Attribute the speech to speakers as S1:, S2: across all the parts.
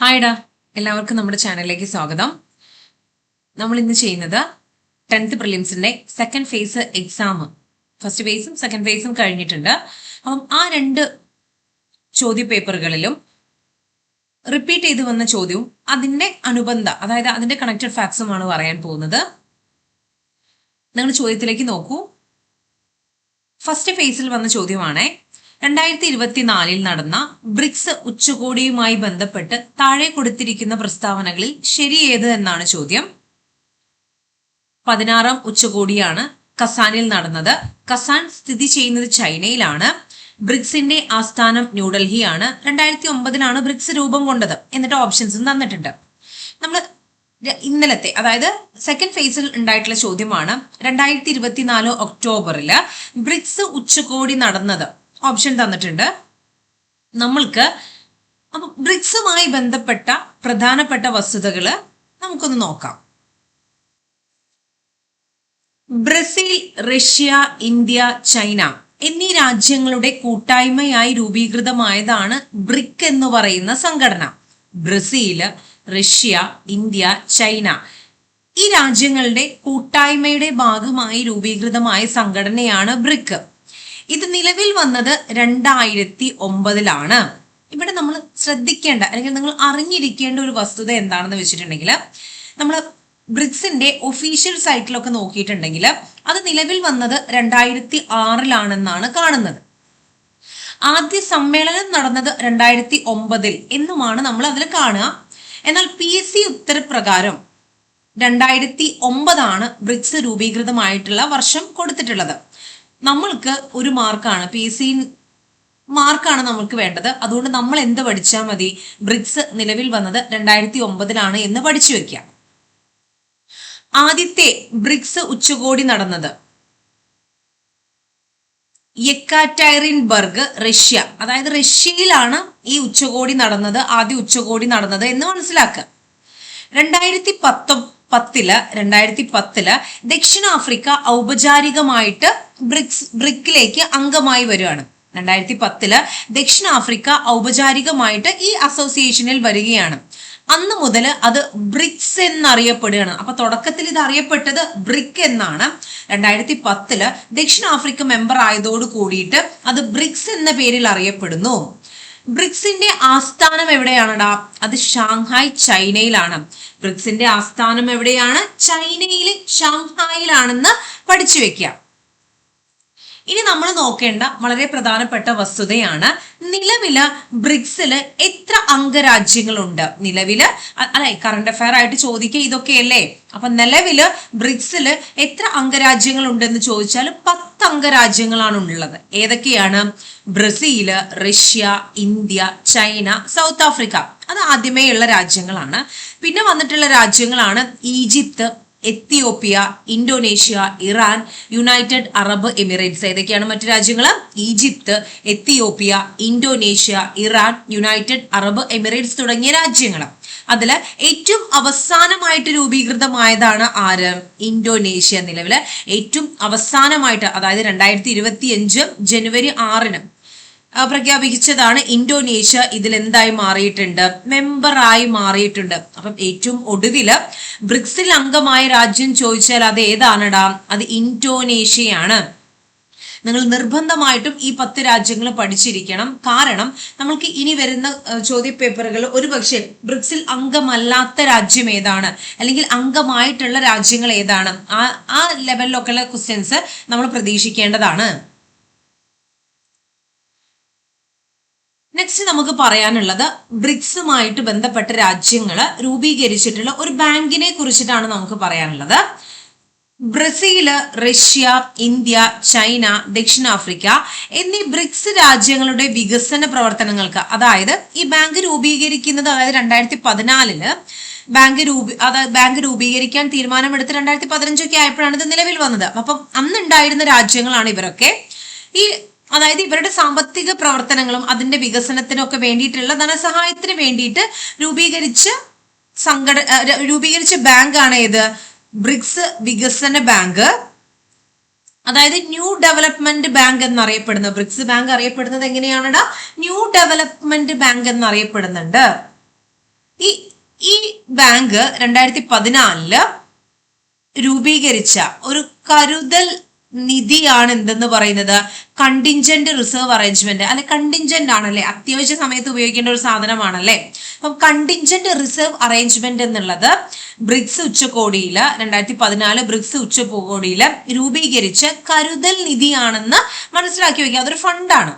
S1: ഹായ്ഡാ എല്ലാവർക്കും നമ്മുടെ ചാനലിലേക്ക് സ്വാഗതം. നമ്മൾ ഇന്ന് ചെയ്യുന്നത് ടെൻത്ത് പ്രിലിംസിന്റെ സെക്കൻഡ് ഫേസ് എക്സാം ഫസ്റ്റ് ഫേസും സെക്കൻഡ് ഫേസും കഴിഞ്ഞിട്ടുണ്ട്. അപ്പം ആ രണ്ട് ചോദ്യ പേപ്പറുകളിലും റിപ്പീറ്റ് ചെയ്തു വന്ന ചോദ്യവും അതിന്റെ അനുബന്ധ അതായത് അതിന്റെ കണക്റ്റഡ് ഫാക്ട്സുമാണ് പറയാൻ പോകുന്നത്. നിങ്ങൾ ചോദ്യത്തിലേക്ക് നോക്കൂ. ഫസ്റ്റ് ഫേസിൽ വന്ന ചോദ്യമാണേ രണ്ടായിരത്തി ഇരുപത്തിനാലിൽ നടന്ന ബ്രിക്സ് ഉച്ചകോടിയുമായി ബന്ധപ്പെട്ട് താഴെ കൊടുത്തിരിക്കുന്ന പ്രസ്താവനകളിൽ ശരിയേത് എന്നാണ് ചോദ്യം. പതിനാറാം ഉച്ചകോടിയാണ് കസാനിൽ നടന്നത്. കസാൻ സ്ഥിതി ചെയ്യുന്നത് ചൈനയിലാണ്. ബ്രിക്സിന്റെ ആസ്ഥാനം ന്യൂഡൽഹിയാണ്. രണ്ടായിരത്തി ഒമ്പതിലാണ് ബ്രിക്സ് രൂപം കൊണ്ടത് എന്നിട്ട് ഓപ്ഷൻസും തന്നിട്ടുണ്ട്. നമ്മൾ ഇന്നലത്തെ അതായത് സെക്കൻഡ് ഫേസിൽ ഉണ്ടായിട്ടുള്ള ചോദ്യമാണ്. രണ്ടായിരത്തി ഇരുപത്തിനാല് ഒക്ടോബറിൽ ബ്രിക്സ് ഉച്ചകോടി നടന്നത് ഓപ്ഷൻ തന്നിട്ടുണ്ട്. നമ്മൾക്ക് അപ്പം ബ്രിക്സുമായി ബന്ധപ്പെട്ട പ്രധാനപ്പെട്ട വസ്തുതകൾ നമുക്കൊന്ന് നോക്കാം. ബ്രസീൽ റഷ്യ ഇന്ത്യ ചൈന എന്നീ രാജ്യങ്ങളുടെ കൂട്ടായ്മയായി രൂപീകൃതമായതാണ് ബ്രിക് എന്ന് പറയുന്ന സംഘടന. ബ്രസീൽ റഷ്യ ഇന്ത്യ ചൈന ഈ രാജ്യങ്ങളുടെ കൂട്ടായ്മയുടെ ഭാഗമായി രൂപീകൃതമായ സംഘടനയാണ് ബ്രിക് ഇത് നിലവിൽ വന്നത് രണ്ടായിരത്തി ഒമ്പതിലാണ് ഇവിടെ നമ്മൾ ശ്രദ്ധിക്കേണ്ട അല്ലെങ്കിൽ നിങ്ങൾ അറിഞ്ഞിരിക്കേണ്ട ഒരു വസ്തുത എന്താണെന്ന് വെച്ചിട്ടുണ്ടെങ്കിൽ നമ്മൾ ബ്രിക്സിന്റെ ഒഫീഷ്യൽ സൈറ്റിലൊക്കെ നോക്കിയിട്ടുണ്ടെങ്കിൽ അത് നിലവിൽ വന്നത് രണ്ടായിരത്തി ആറിലാണെന്നാണ് കാണുന്നത്. ആദ്യ സമ്മേളനം നടന്നത് രണ്ടായിരത്തി ഒമ്പതിൽ എന്നുമാണ് നമ്മൾ അതിൽ കാണുക. എന്നാൽ പി എസ് സി ഉത്തരപ്രകാരം രണ്ടായിരത്തി ഒമ്പതാണ് ബ്രിക്സ് രൂപീകൃതമായിട്ടുള്ള വർഷം കൊടുത്തിട്ടുള്ളത്. നമ്മൾക്ക് ഒരു മാർക്കാണ്. പി സി മാർക്കാണ് നമ്മൾക്ക് വേണ്ടത്. അതുകൊണ്ട് നമ്മൾ എന്ത് പഠിച്ചാൽ മതി? ബ്രിക്സ് നിലവിൽ വന്നത് രണ്ടായിരത്തി ഒമ്പതിലാണ് എന്ന് പഠിച്ചു വെക്കാം ആദ്യത്തെ ബ്രിക്സ് ഉച്ചകോടി നടന്നത് യെക്കാറ്റൈറിൻബർഗ് റഷ്യ. അതായത് റഷ്യയിലാണ് ഈ ഉച്ചകോടി നടന്നത് ആദ്യ ഉച്ചകോടി നടന്നത് എന്ന് മനസ്സിലാക്കുക രണ്ടായിരത്തി പത്തൊ പത്തിൽ രണ്ടായിരത്തി പത്തിൽ ദക്ഷിണാഫ്രിക്ക ഔപചാരികമായിട്ട് ബ്രിക്സ് ബ്രിക്കിലേക്ക് അംഗമായി വരികയാണ്. രണ്ടായിരത്തി പത്തിൽ ദക്ഷിണാഫ്രിക്ക ഔപചാരികമായിട്ട് ഈ അസോസിയേഷനിൽ വരികയാണ്. അന്ന് മുതൽ അത് ബ്രിക്സ് എന്നറിയപ്പെടുകയാണ്. അപ്പൊ തുടക്കത്തിൽ ഇത് അറിയപ്പെട്ടത് ബ്രിക്ക് എന്നാണ്. രണ്ടായിരത്തി പത്തിൽ ദക്ഷിണാഫ്രിക്ക മെമ്പർ ആയതോട് കൂടിയിട്ട് അത് ബ്രിക്സ് എന്ന പേരിൽ അറിയപ്പെടുന്നു. ബ്രിക്സിന്റെ ആസ്ഥാനം എവിടെയാണടാ? അത് ഷാങ്ഹായ് ചൈനയിലാണ്. ബ്രിക്സിന്റെ ആസ്ഥാനം എവിടെയാണ്? ചൈനയിലെ ഷാങ്ഹായിലാണെന്ന് പഠിച്ചു വെക്കാം ഇനി നമ്മൾ നോക്കേണ്ട വളരെ പ്രധാനപ്പെട്ട വസ്തുതയാണ് നിലവിൽ ബ്രിക്സിൽ എത്ര അംഗരാജ്യങ്ങളുണ്ട്? നിലവിൽ അല്ലെ കറണ്ട് അഫയർ ആയിട്ട് ചോദിക്കുക ഇതൊക്കെയല്ലേ? അപ്പൊ നിലവിൽ ബ്രിക്സിൽ എത്ര അംഗരാജ്യങ്ങൾ ഉണ്ടെന്ന് ചോദിച്ചാൽ പത്ത് അംഗരാജ്യങ്ങളാണ് ഉള്ളത്. ഏതൊക്കെയാണ്? Brazil Russia India China South Africa. അത് ആദ്യമേ ഉള്ള രാജ്യങ്ങളാണ്. പിന്നെ വന്നിട്ടുള്ള രാജ്യങ്ങളാണ് Egypt Ethiopia Indonesia Iran United Arab Emirates. ഏതൊക്കെയാണ് മറ്റു രാജ്യങ്ങൾ Egypt Ethiopia Indonesia Iran United Arab Emirates തുടങ്ങിയ രാജ്യങ്ങൾ അതിൽ ഏറ്റവും അവസാനമായിട്ട് രൂപീകൃതമായതാണ് ആര്? ഇന്തോനേഷ്യ നിലവിൽ ഏറ്റവും അവസാനമായിട്ട് അതായത് രണ്ടായിരത്തി ഇരുപത്തി അഞ്ച് ജനുവരി ആറിന് പ്രഖ്യാപിച്ചതാണ് ഇന്തോനേഷ്യ ഇതിൽ എന്തായി മാറിയിട്ടുണ്ട്? മെമ്പറായി മാറിയിട്ടുണ്ട്. അപ്പം ഏറ്റവും ഒടുവിൽ ബ്രിക്സിൽ അംഗമായ രാജ്യം ചോദിച്ചാൽ അത് ഏതാണടാ? അത് ഇന്തോനേഷ്യയാണ്. നിങ്ങൾ നിർബന്ധമായിട്ടും ഈ പത്ത് രാജ്യങ്ങൾ പഠിച്ചിരിക്കണം. കാരണം നമ്മൾക്ക് ഇനി വരുന്ന ചോദ്യ പേപ്പറുകൾ ഒരുപക്ഷെ ബ്രിക്സിൽ അംഗമല്ലാത്ത രാജ്യം ഏതാണ്? അല്ലെങ്കിൽ അംഗമായിട്ടുള്ള രാജ്യങ്ങൾ ഏതാണ്? ആ ആ ലെവലിലൊക്കെയുള്ള ക്വസ്റ്റ്യൻസ് നമ്മൾ പ്രതീക്ഷിക്കേണ്ടതാണ്. നെക്സ്റ്റ് നമുക്ക് പറയാനുള്ളത് ബ്രിക്സുമായിട്ട് ബന്ധപ്പെട്ട രാജ്യങ്ങൾ രൂപീകരിച്ചിട്ടുള്ള ഒരു ബാങ്കിനെ കുറിച്ചിട്ടാണ് നമുക്ക് പറയാനുള്ളത്. ബ്രസീൽ റഷ്യ ഇന്ത്യ ചൈന ദക്ഷിണാഫ്രിക്ക എന്നീ ബ്രിക്സ് രാജ്യങ്ങളുടെ വികസന പ്രവർത്തനങ്ങൾക്ക് അതായത് ഈ ബാങ്ക് രൂപീകരിക്കുന്നത് അതായത് രണ്ടായിരത്തി പതിനാലിൽ ബാങ്ക് രൂപ അതായത് ബാങ്ക് രൂപീകരിക്കാൻ തീരുമാനമെടുത്ത് രണ്ടായിരത്തി പതിനഞ്ചൊക്കെ ആയപ്പോഴാണ് ഇത് നിലവിൽ വന്നത്. അപ്പം അന്നുണ്ടായിരുന്ന രാജ്യങ്ങളാണ് ഇവരൊക്കെ. ഈ അതായത് ഇവരുടെ സാമ്പത്തിക പ്രവർത്തനങ്ങളും അതിന്റെ വികസനത്തിനും ഒക്കെ വേണ്ടിയിട്ടുള്ള ധനസഹായത്തിന് വേണ്ടിയിട്ട് രൂപീകരിച്ച സംഘട രൂപീകരിച്ച ബാങ്കാണ് ഏത്? ബ്രിക്സ് വികസന ബാങ്ക്. അതായത് ന്യൂ ഡെവലപ്മെന്റ് ബാങ്ക് എന്നറിയപ്പെടുന്നത്. ബ്രിക്സ് ബാങ്ക് അറിയപ്പെടുന്നത് എങ്ങനെയാണെടാ? ന്യൂ ഡെവലപ്മെന്റ് ബാങ്ക് എന്നറിയപ്പെടുന്നുണ്ട്. ഈ ഈ ബാങ്ക് രണ്ടായിരത്തി പതിനാലിൽ രൂപീകരിച്ച ഒരു കരുതൽ നിധിയാണ് എന്തെന്ന് പറയുന്നത്? കണ്ടിൻജന്റ് റിസർവ് അറേഞ്ച്മെന്റ് അല്ലെ കണ്ടിൻജന്റ് ആണല്ലേ? അത്യാവശ്യ സമയത്ത് ഉപയോഗിക്കേണ്ട ഒരു സാധനമാണല്ലേ? അപ്പം കണ്ടിൻജന്റ് റിസർവ് അറേഞ്ച്മെന്റ് എന്നുള്ളത് ബ്രിക്സ് ഉച്ചകോടിയിൽ രണ്ടായിരത്തി പതിനാല് ബ്രിക്സ് ഉച്ചകോടിയിൽ രൂപീകരിച്ച കരുതൽ നിധിയാണെന്ന് മനസ്സിലാക്കി വെക്കുക. അതൊരു ഫണ്ടാണ്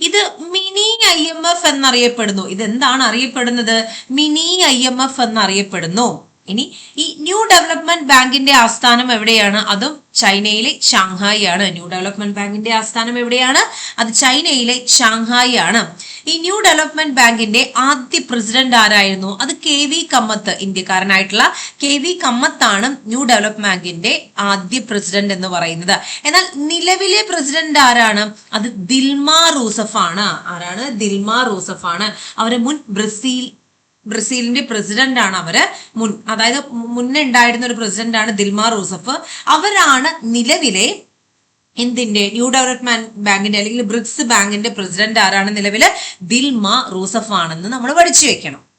S1: ഇത് മിനി ഐ എം എഫ് എന്നറിയപ്പെടുന്നു. ഇത് എന്താണ് അറിയപ്പെടുന്നത്? മിനി ഐ എം എഫ് എന്നറിയപ്പെടുന്നു. ഇനി ഈ ന്യൂ ഡെവലപ്മെന്റ് ബാങ്കിന്റെ ആസ്ഥാനം എവിടെയാണ്? അതും ചൈനയിലെ ഷാങ്ഹായി ആണ് ന്യൂ ഡെവലപ്മെന്റ് ബാങ്കിന്റെ ആസ്ഥാനം എവിടെയാണ്? അത് ചൈനയിലെ ഷാങ്ഹായി ആണ് ഈ ന്യൂ ഡെവലപ്മെന്റ് ബാങ്കിന്റെ ആദ്യ പ്രസിഡന്റ് ആരായിരുന്നു? അത് കെ വി കമ്മത്ത് ഇന്ത്യക്കാരനായിട്ടുള്ള കെ വി കമ്മത്താണ് ന്യൂ ഡെവലപ്മെന്റ് ബാങ്കിന്റെ ആദ്യ പ്രസിഡന്റ് എന്ന് പറയുന്നത്. എന്നാൽ നിലവിലെ പ്രസിഡന്റ് ആരാണ്? അത് ദിൽമ റൂസഫ് ആണ് ആരാണ്? ദിൽമ റൂസഫ് ആണ് അവർ മുൻ ബ്രസീൽ ബ്രസീലിന്റെ പ്രസിഡന്റ് ആണ് അവർ. മുൻ അതായത് മുന്നേ ഉണ്ടായിരുന്ന ഒരു പ്രസിഡന്റ് ആണ് ദിൽമ റൂസഫ്. അവരാണ് നിലവിലെ എന്തിന്റെ ന്യൂ ഡെവലപ്മെന്റ് ബാങ്കിന്റെ അല്ലെങ്കിൽ ബ്രിക്സ് ബാങ്കിന്റെ പ്രസിഡന്റ് ആരാണ് നിലവിൽ ദിൽമ റൂസഫ് ആണെന്ന് നമ്മൾ പഠിച്ചു വെക്കണം.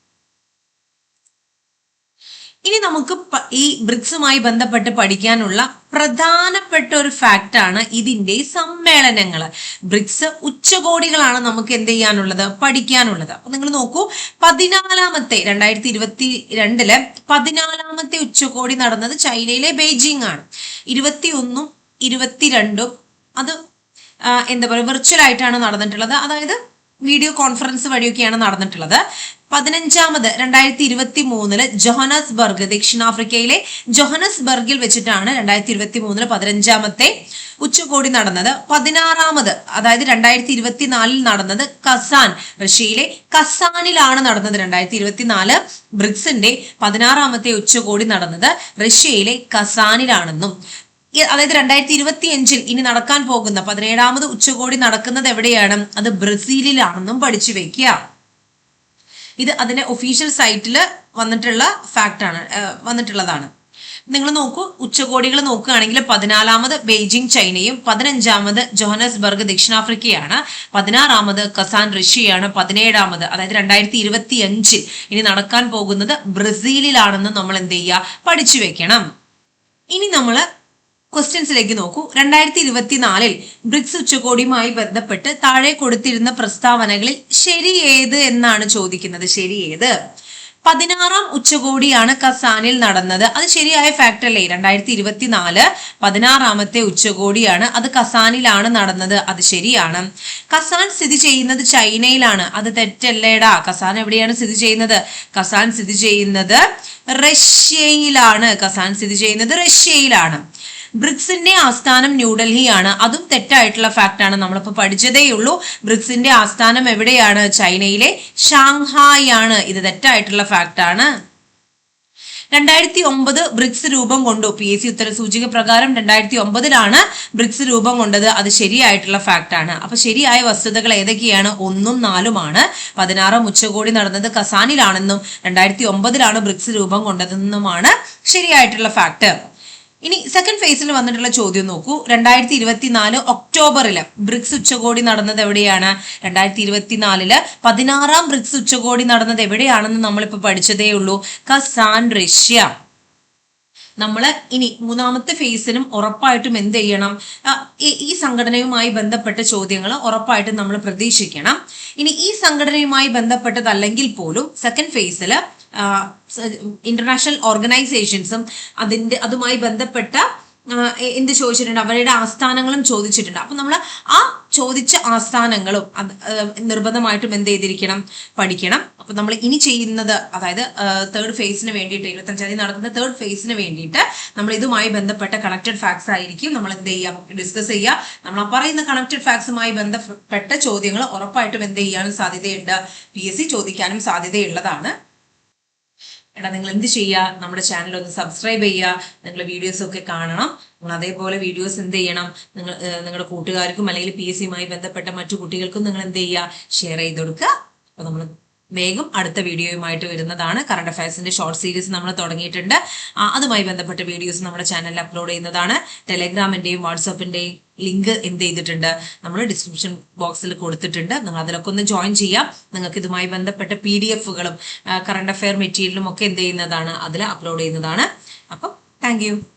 S1: ഇനി നമുക്ക് ഈ ബ്രിക്സുമായി ബന്ധപ്പെട്ട് പഠിക്കാനുള്ള പ്രധാനപ്പെട്ട ഒരു ഫാക്റ്റ് ആണ് ഇതിന്റെ സമ്മേളനങ്ങൾ ബ്രിക്സ് ഉച്ചകോടികളാണ് നമുക്ക് എന്ത് ചെയ്യാനുള്ളത്? പഠിക്കാനുള്ളത്. അപ്പൊ നിങ്ങൾ നോക്കൂ പതിനാലാമത്തെ രണ്ടായിരത്തി ഇരുപത്തി രണ്ടിൽ പതിനാലാമത്തെ ഉച്ചകോടി നടന്നത് ചൈനയിലെ ബെയ്ജിംഗ് ആണ് ഇരുപത്തി ഒന്നും ഇരുപത്തിരണ്ടും അത് എന്താ പറയുക വെർച്വൽ ആയിട്ടാണ് നടന്നിട്ടുള്ളത്. അതായത് വീഡിയോ കോൺഫറൻസ് വഴിയൊക്കെയാണ് നടന്നിട്ടുള്ളത്. പതിനഞ്ചാമത് രണ്ടായിരത്തി ഇരുപത്തി മൂന്നിൽ ജോഹനസ്ബർഗ് ദക്ഷിണാഫ്രിക്കയിലെ ജോഹനസ്ബർഗിൽ വെച്ചിട്ടാണ് രണ്ടായിരത്തി ഇരുപത്തി മൂന്നിൽ പതിനഞ്ചാമത്തെ ഉച്ചകോടി നടന്നത്. പതിനാറാമത് അതായത് രണ്ടായിരത്തി ഇരുപത്തിനാലിൽ നടന്നത് കസാൻ റഷ്യയിലെ കസാനിലാണ് നടന്നത് രണ്ടായിരത്തി ഇരുപത്തിനാല് ബ്രിക്സിന്റെ പതിനാറാമത്തെ ഉച്ചകോടി നടന്നത് റഷ്യയിലെ കസാനിലാണെന്നും അതായത് രണ്ടായിരത്തി ഇരുപത്തി അഞ്ചിൽ ഇനി നടക്കാൻ പോകുന്ന പതിനേഴാമത് ഉച്ചകോടി നടക്കുന്നത് എവിടെയാണ്? അത് ബ്രസീലിലാണെന്നും പഠിച്ചു വെക്കുക ഇത് അതിന്റെ ഒഫീഷ്യൽ സൈറ്റിൽ വന്നിട്ടുള്ള ഫാക്റ്റ് ആണ് വന്നിട്ടുള്ളതാണ്. നിങ്ങൾ നോക്കൂ ഉച്ചകോടികൾ നോക്കുകയാണെങ്കിൽ പതിനാലാമത് ബെയ്ജിംഗ് ചൈനയും പതിനഞ്ചാമത് ജോഹനസ്ബർഗ് ദക്ഷിണാഫ്രിക്കയാണ് പതിനാറാമത് കസാൻ റഷ്യയാണ് പതിനേഴാമത് അതായത് രണ്ടായിരത്തി ഇരുപത്തി അഞ്ചിൽ ഇനി നടക്കാൻ പോകുന്നത് ബ്രസീലിലാണെന്ന് നമ്മൾ എന്ത് ചെയ്യുക? പഠിച്ചു വെക്കണം. ഇനി നമ്മൾ ക്വസ്റ്റ്യൻസിലേക്ക് നോക്കൂ. രണ്ടായിരത്തി ഇരുപത്തിനാലിൽ ബ്രിക്സ് ഉച്ചകോടിയുമായി ബന്ധപ്പെട്ട് താഴെ കൊടുത്തിരുന്ന പ്രസ്താവനകളിൽ ശരി ഏത് എന്നാണ് ചോദിക്കുന്നത്. ശരി ഏത്? പതിനാറാം ഉച്ചകോടിയാണ് കസാനിൽ നടന്നത്. അത് ശരിയായ ഫാക്ട് അല്ലേ? രണ്ടായിരത്തി ഇരുപത്തിനാല് പതിനാറാമത്തെ ഉച്ചകോടിയാണ്. അത് കസാനിലാണ് നടന്നത്. അത് ശരിയാണ്. കസാൻ സ്ഥിതി ചെയ്യുന്നത് ചൈനയിലാണ്. അത് തെറ്റല്ലേടാ. കസാൻ എവിടെയാണ് സ്ഥിതി ചെയ്യുന്നത്? കസാൻ സ്ഥിതി ചെയ്യുന്നത് റഷ്യയിലാണ്. കസാൻ സ്ഥിതി ചെയ്യുന്നത് റഷ്യയിലാണ്. ബ്രിക്സിന്റെ ആസ്ഥാനം ന്യൂഡൽഹിയാണ്. അതും തെറ്റായിട്ടുള്ള ഫാക്ട് ആണ്. നമ്മളിപ്പോൾ പഠിച്ചതേയുള്ളൂ ബ്രിക്സിന്റെ ആസ്ഥാനം എവിടെയാണ്? ചൈനയിലെ ഷാങ്ഹായ് ആണ് ഇത് തെറ്റായിട്ടുള്ള ഫാക്ട് ആണ്. രണ്ടായിരത്തി ഒമ്പത് ബ്രിക്സ് രൂപം കൊണ്ടു. പി എസ് സി ഉത്തര സൂചിക പ്രകാരം രണ്ടായിരത്തി ഒമ്പതിലാണ് ബ്രിക്സ് രൂപം കൊണ്ടത്. അത് ശരിയായിട്ടുള്ള ഫാക്ട് ആണ്. അപ്പൊ ശരിയായ വസ്തുതകൾ ഏതൊക്കെയാണ്? ഒന്നും നാലുമാണ്. പതിനാറാം ഉച്ചകോടി നടന്നത് കസാനിലാണെന്നും രണ്ടായിരത്തി ഒമ്പതിലാണ് ബ്രിക്സ് രൂപം കൊണ്ടതെന്നുമാണ് ശരിയായിട്ടുള്ള ഫാക്ട് ഇനി സെക്കൻഡ് ഫേസിൽ വന്നിട്ടുള്ള ചോദ്യം നോക്കൂ. രണ്ടായിരത്തി ഇരുപത്തിനാല് ഒക്ടോബറിൽ ബ്രിക്സ് ഉച്ചകോടി നടന്നത് എവിടെയാണ്? രണ്ടായിരത്തി ഇരുപത്തിനാലിൽ പതിനാറാം ബ്രിക്സ് ഉച്ചകോടി നടന്നത് എവിടെയാണെന്ന് നമ്മളിപ്പോ പഠിച്ചതേ ഉള്ളൂ. Kazan Russia. നമ്മൾ ഇനി മൂന്നാമത്തെ ഫേസിനും ഉറപ്പായിട്ടും എന്ത് ചെയ്യണം? ഈ സംഘടനയുമായി ബന്ധപ്പെട്ട ചോദ്യങ്ങൾ ഉറപ്പായിട്ടും നമ്മൾ പ്രതീക്ഷിക്കണം. ഇനി ഈ സംഘടനയുമായി ബന്ധപ്പെട്ടതല്ലെങ്കിൽ പോലും സെക്കൻഡ് ഫേസിൽ ഇന്റർനാഷണൽ ഓർഗനൈസേഷൻസും അതിന്റെ അതുമായി ബന്ധപ്പെട്ട എന്ത് ചോദിച്ചിട്ടുണ്ട്? അവരുടെ ആസ്ഥാനങ്ങളും ചോദിച്ചിട്ടുണ്ട്. അപ്പൊ നമ്മൾ ആ ചോദിച്ച ആസ്ഥാനങ്ങളും നിർബന്ധമായിട്ടും എന്ത് ചെയ്തിരിക്കണം? പഠിക്കണം. അപ്പൊ നമ്മൾ ഇനി ചെയ്യുന്നത് അതായത് തേർഡ് ഫേസിന് വേണ്ടിയിട്ട് ഇരുപത്തഞ്ചാം തീയതി നടക്കുന്ന തേർഡ് ഫേസിന് വേണ്ടിയിട്ട് നമ്മൾ ഇതുമായി ബന്ധപ്പെട്ട കണക്റ്റഡ് ഫാക്ട്സ് ആയിരിക്കും. നമ്മൾ എന്ത് ചെയ്യാം? ഡിസ്കസ് ചെയ്യുക നമ്മൾ ആ പറയുന്ന കണക്റ്റഡ് ഫാക്ട്സുമായി ബന്ധപ്പെട്ട ചോദ്യങ്ങൾ ഉറപ്പായിട്ടും എന്ത് ചെയ്യാനും സാധ്യതയുണ്ട്. പി എസ് സി ചോദിക്കാനും സാധ്യതയുള്ളതാണ്. എടാ നിങ്ങൾ എന്ത് ചെയ്യുക നമ്മുടെ ചാനൽ ഒന്ന് സബ്സ്ക്രൈബ് ചെയ്യുക നിങ്ങളുടെ വീഡിയോസ് ഒക്കെ കാണണം. നിങ്ങൾ അതേപോലെ വീഡിയോസ് എന്ത് ചെയ്യണം? നിങ്ങൾ നിങ്ങളുടെ കൂട്ടുകാർക്കും അല്ലെങ്കിൽ പി എസ് സിയുമായി ബന്ധപ്പെട്ട മറ്റു കുട്ടികൾക്കും നിങ്ങൾ എന്ത് ചെയ്യുക ഷെയർ ചെയ്ത് കൊടുക്കുക. അപ്പോൾ നമ്മൾ വേഗം അടുത്ത വീഡിയോയുമായിട്ട് വരുന്നതാണ്. കറണ്ട് അഫയേഴ്സിന്റെ ഷോർട്ട് സീരീസ് നമ്മൾ തുടങ്ങിയിട്ടുണ്ട്. അതുമായി ബന്ധപ്പെട്ട വീഡിയോസ് നമ്മുടെ ചാനലിൽ അപ്ലോഡ് ചെയ്യുന്നതാണ്. ടെലഗ്രാമിന്റെയും വാട്സപ്പിന്റെയും ലിങ്ക് എന്ത് ചെയ്തിട്ടുണ്ട്? നമ്മൾ ഡിസ്ക്രിപ്ഷൻ ബോക്സിൽ കൊടുത്തിട്ടുണ്ട്. നിങ്ങൾ അതിലൊക്കെ ഒന്ന് ജോയിൻ ചെയ്യാം. നിങ്ങൾക്ക് ഇതുമായി ബന്ധപ്പെട്ട പി ഡി എഫുകളും കറണ്ട് അഫെയർ മെറ്റീരിയലും ഒക്കെ എന്ത് ചെയ്യുന്നതാണ്? അതിൽ അപ്ലോഡ് ചെയ്യുന്നതാണ്. അപ്പം താങ്ക്